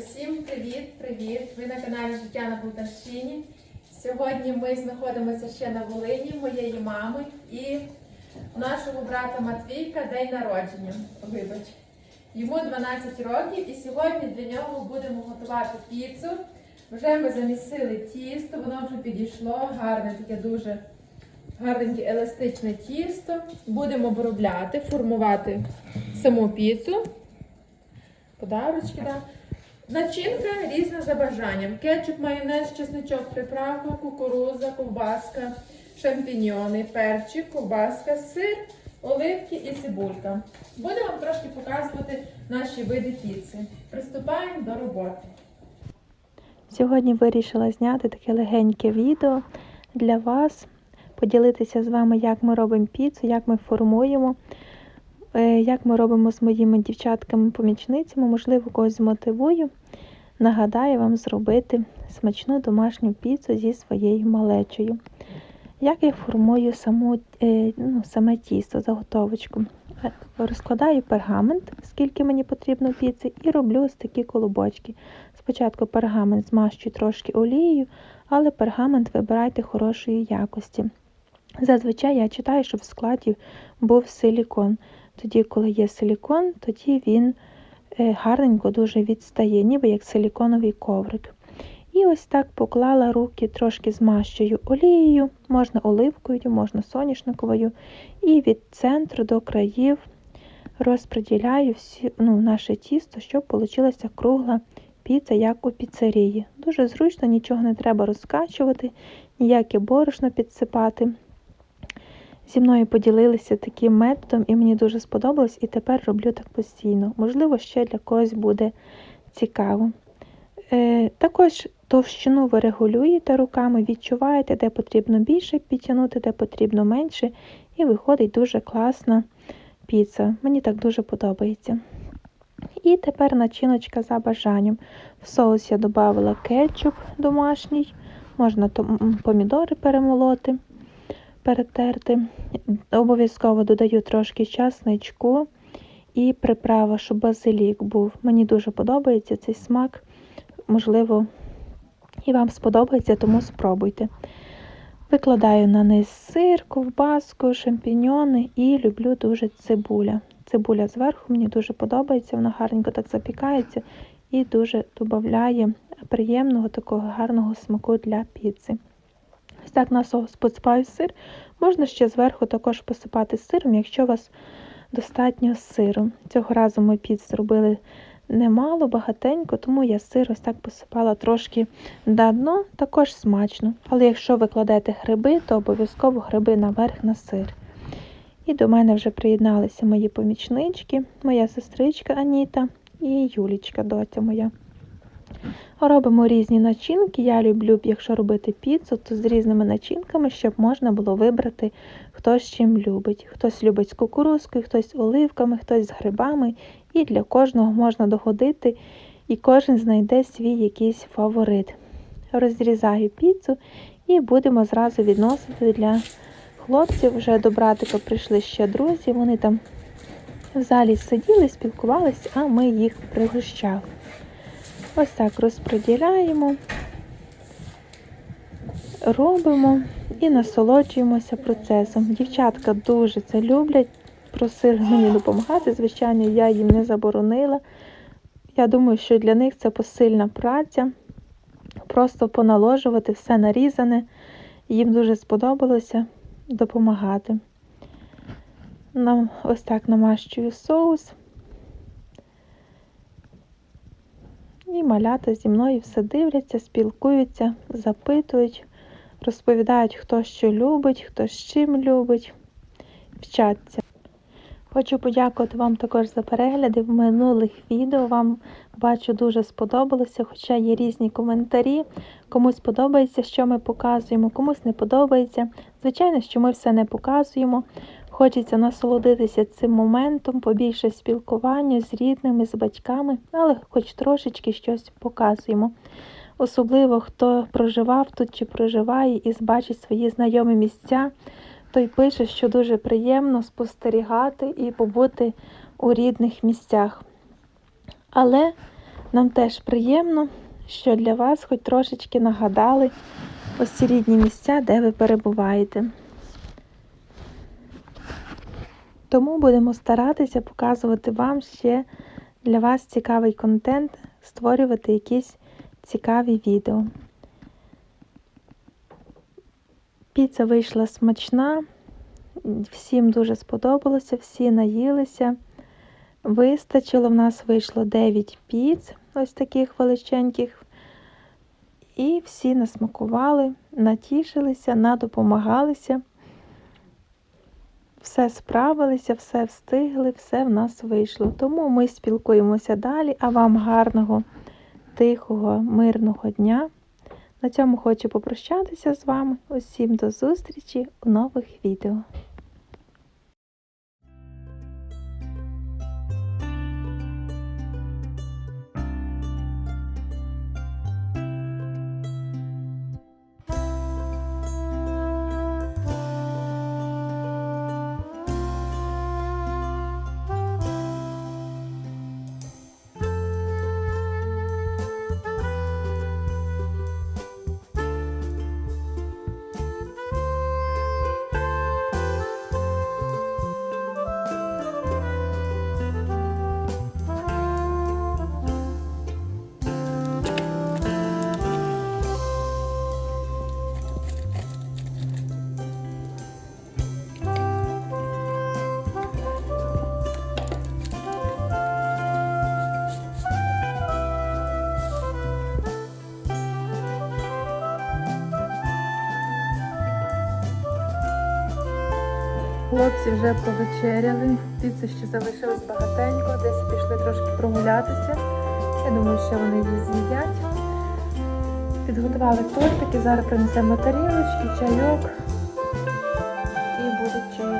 Усім привіт-привіт! Ви на каналі Життя на Полтавщині. Сьогодні ми знаходимося ще на Волині моєї мами і нашого брата Матвійка день народження. Вибач. Йому 12 років і сьогодні для нього будемо готувати піцу. Вже ми замісили тісто, воно вже підійшло, гарне таке дуже гарненьке еластичне тісто. Будемо обробляти, формувати саму піцу. Подарочки, да. Начинка різна за бажанням. Кетчуп, майонез, чесничок, приправка, кукуруза, ковбаска, шампіньйони, перчик, ковбаска, сир, оливки і цибулька. Буду вам трошки показувати наші види піци. Приступаємо до роботи. Сьогодні вирішила зняти таке легеньке відео для вас, поділитися з вами, як ми робимо піцу, як ми формуємо, як ми робимо з моїми дівчатками-помічницями, можливо, когось змотивую. Нагадаю вам зробити смачну домашню піцу зі своєю малечою. Як я формую саму, е, ну, саме тісто, заготовочку. Е, Розкладаю пергамент, скільки мені потрібно піци, і роблю ось такі колобочки. Спочатку пергамент змащую трошки олією, але пергамент вибирайте хорошої якості. Зазвичай я читаю, щоб в складі був силікон. Тоді, коли є силікон, тоді він е, гарненько дуже відстає, ніби як силіконовий коврик. І ось так поклала руки, трошки змащую олією, можна оливкою, можна соняшниковою, і від центру до країв розподіляю всі, ну, наше тісто, щоб вийшла кругла піца, як у піцерії. Дуже зручно, нічого не треба розкачувати, ніяке борошно підсипати. Зі мною поділилися таким методом, і мені дуже сподобалось, і тепер роблю так постійно. Можливо, ще для когось буде цікаво. Е, також товщину ви регулюєте руками, відчуваєте, де потрібно більше підтягнути, де потрібно менше, і виходить дуже класна піца. Мені так дуже подобається. І тепер начиночка за бажанням. В соус я додавала кетчуп домашній, можна помідори перемолоти, перетерти. Обов'язково додаю трошки часничку і приправа, щоб базилік був. Мені дуже подобається цей смак. Можливо, і вам сподобається, тому спробуйте. Викладаю на низ сир, ковбаску, шампіньйони і люблю дуже цибуля. Цибуля зверху мені дуже подобається, вона гарненько так запікається і дуже додає приємного такого гарного смаку для піци. Так на соус посипаю сир. Можна ще зверху також посипати сиром, якщо у вас достатньо сиру. Цього разу ми піц зробили немало, багатенько, тому я сир ось так посипала трошки на дно, також смачно. Але якщо ви кладете гриби, то обов'язково гриби наверх на сир. І до мене вже приєдналися мої помічнички, моя сестричка Аніта і Юлічка, доця моя. Робимо різні начинки. Я люблю, якщо робити піцу, то з різними начинками, щоб можна було вибрати, хто з чим любить. Хтось любить з кукурузкою, хтось з оливками, хтось з грибами. І для кожного можна доходити, і кожен знайде свій якийсь фаворит. Розрізаю піцу і будемо зразу відносити для хлопців. Вже до братика прийшли ще друзі. Вони там в залі сиділи, спілкувалися, а ми їх пригощали. Ось так розподіляємо, робимо і насолоджуємося процесом. Дівчатка дуже це люблять, просили мені допомагати. Звичайно, я їм не заборонила. Я думаю, що для них це посильна праця. Просто поналожувати все нарізане. Їм дуже сподобалося допомагати. Ось так намащую соус. І малята зі мною все дивляться, спілкуються, запитують, розповідають, хто що любить, хто з чим любить, вчаться. Хочу подякувати вам також за перегляди в минулих відео. Вам бачу дуже сподобалося, хоча є різні коментарі. Комусь подобається, що ми показуємо, комусь не подобається. Звичайно, що ми все не показуємо. Хочеться насолодитися цим моментом, побільше спілкування з рідними, з батьками, але хоч трошечки щось показуємо. Особливо, хто проживав тут чи проживає і бачить свої знайомі місця, той пише, що дуже приємно спостерігати і побути у рідних місцях. Але Нам теж приємно, що для вас хоч трошечки нагадали ось ці рідні місця, де ви перебуваєте. Тому будемо старатися показувати вам ще для вас цікавий контент, створювати якісь цікаві відео. Піца вийшла смачна, всім дуже сподобалося, всі наїлися. Вистачило, в нас вийшло 9 піц, ось таких величеньких. І всі насмакували, натішилися, надопомагалися. Все справилися, все встигли, все в нас вийшло. Тому ми спілкуємося далі, а вам гарного, тихого, мирного дня. На цьому хочу попрощатися з вами. Усім до зустрічі у нових відео. Хлопці вже повечеряли, піци ще залишилось багатенько, десь пішли трошки прогулятися. Я думаю, що вони її з'їдять. Підготували тортики, зараз принесемо тарілочки, чайок і будуть чаювати.